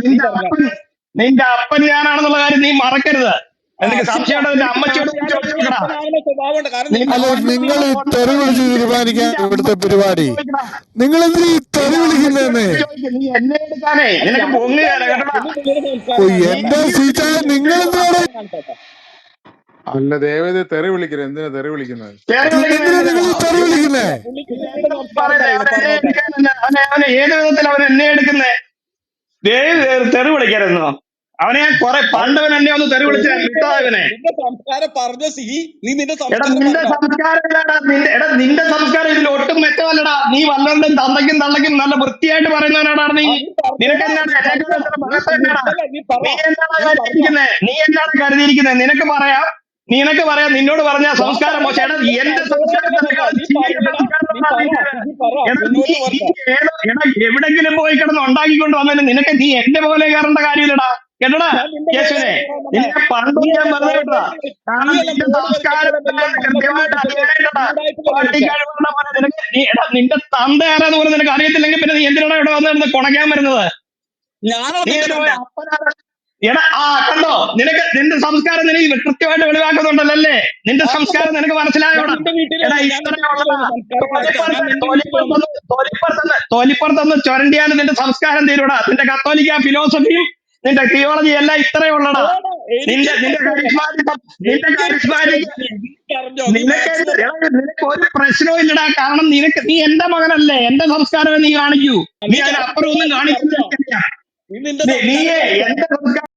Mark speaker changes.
Speaker 1: നിന്റെ അപ്പൻ നിന്റെ അപ്പൻ ഞാനാണെന്നുള്ള കാര്യം നീ മറക്കരുത്. എനിക്ക് സംശയമുണ്ട് നിന്റെ അമ്മച്ചിയോട് പോയി ചോദിച്ചു
Speaker 2: സ്വഭാവമുണ്ട് കാരണം
Speaker 1: നിന്റെ
Speaker 3: അല്ല
Speaker 1: അമ്മച്ചിയോട്
Speaker 3: നിങ്ങൾ ഈ തെറി വിളിച്ച് തീരുമാനിക്കാൻ ഇവിടുത്തെ പരിപാടി.
Speaker 1: ചോദിക്കടാ.
Speaker 3: നിങ്ങൾ എന്തിനാ ഈ തെറി വിളിക്കുന്നതെന്ന്
Speaker 1: ചോദിക്ക്, നീ എന്നെ എടുക്കാനേ. നിനക്ക് പൊങ്ങുകയല്ല കേട്ടോടാ
Speaker 3: ഓ എന്റെ സീറ്റ നിങ്ങൾ എന്തിനാണ്
Speaker 4: അല്ല ദേവത തെറി വിളിക്കരുത്. എന്തിനാ തെറി വിളിക്കുന്നത്?
Speaker 3: എന്തിനാ നിങ്ങൾ ഈ തെറി വിളിക്കുന്നേ?
Speaker 1: പറയണേ. അവനെ- അവനെ ഏത് വിധത്തിൽ അവൻ എന്നെ എടുക്കുന്നേ? തെറി വിളിക്കരുന്നോ അവനെ ഞാൻ കൊറേ പണ്ടവൻ എന്നെ ഒന്ന് തെറി വിളിച്ച
Speaker 2: നിന്റെ സംസ്കാരം പറഞ്ഞ നീ നിന്റെ
Speaker 1: എടാ
Speaker 2: സംസ്കാരം
Speaker 1: നിന്റെ
Speaker 2: പറഞ്ഞോ.
Speaker 1: സംസ്കാരം ഇല്ലടാ നിന്റെ എടാ നിന്റെ സംസ്കാരം ഇതിൽ ഒട്ടും മെച്ചമല്ലടാ നീ വല്ലവരുടെയും തന്തയ്ക്കും തള്ളയ്ക്കും നല്ല വൃത്തിയായിട്ട് പറയുന്നവനാടാ നീ. നിനക്ക് എന്താണ്
Speaker 2: നീ പറ.
Speaker 1: നീ എന്താണ് കരുതിയിരിക്കുന്നത് നീ എന്താണ് കരുതിയിരിക്കുന്നത് നിനക്ക് പറയാം. നിനക്ക് പറയാം. നിന്നോട് പറഞ്ഞ സംസ്കാരം മോശം. എടാ എന്റെ സംസ്കാരം നിനക്ക്
Speaker 2: നീ
Speaker 1: ചീത്ത
Speaker 2: പറ,
Speaker 1: സംസ്കാരം
Speaker 2: നീ നീ പറ, പറഞ്ഞോ.
Speaker 1: എവിടെങ്കിലും പോയി കിടന്ന് ഉണ്ടാക്കിക്കൊണ്ട് വന്നാലും നിനക്ക് നീ എന്റെ പോലെ കയറേണ്ട കാര്യമില്ലടാ. കേട്ടടാ? യേശുവിനെ നിന്നെ പണ്ട് ഞാൻ കാരണം
Speaker 2: അല്ല
Speaker 1: നിന്റെ കൃത്യമായിട്ട് അറിയാനായിട്ടാ പോലെ നിനക്ക് നീ എടാ തന്ത ആരാന്ന് പോലും നിനക്ക് അറിയത്തില്ലെങ്കിൽ പിന്നെ നീ എന്തിനാണ് ഇവിടെ വന്നിരുന്ന് കൊണയ്ക്കാൻ വരുന്നത്? എടാ ആ കണ്ടോ? നിനക്ക് നിന്റെ സംസ്കാരം നിനക്ക് കൃത്യമായിട്ട് വെളിവാക്കുന്നുണ്ടല്ലോ അല്ലേ? നിന്റെ സംസ്കാരം നിനക്ക് മനസ്സിലായോടാ?
Speaker 2: നിന്റെ ചൊരണ്ടിയാണ് നിന്റെ സംസ്കാരം.
Speaker 1: തൊലിപ്പുറത്തൊന്ന് തൊലിപ്പുറത്തൊന്ന് തൊലിപ്പുറത്തൊന്ന് തീരൂടാ നിന്റെ കത്തോലിക്ക ഫിലോസഫിയും നിന്റെ തിയോളജി എല്ലാം ഇത്രയേ ഉള്ളടാ. നിന്റെ നിന്റെ നിന്റെ നിനക്ക് നിനക്ക് ഒരു പ്രശ്നവും ഇല്ലടാ. കാരണം നിനക്ക് നീ എന്റെ മകനല്ലേ? എന്റെ സംസ്കാരമേ നീ കാണിക്കൂ. നീ അതിനപ്പുറം ഒന്നും കാണിക്കുന്നില്ല.
Speaker 2: നീ
Speaker 1: എന്റെ സംസ്കാരം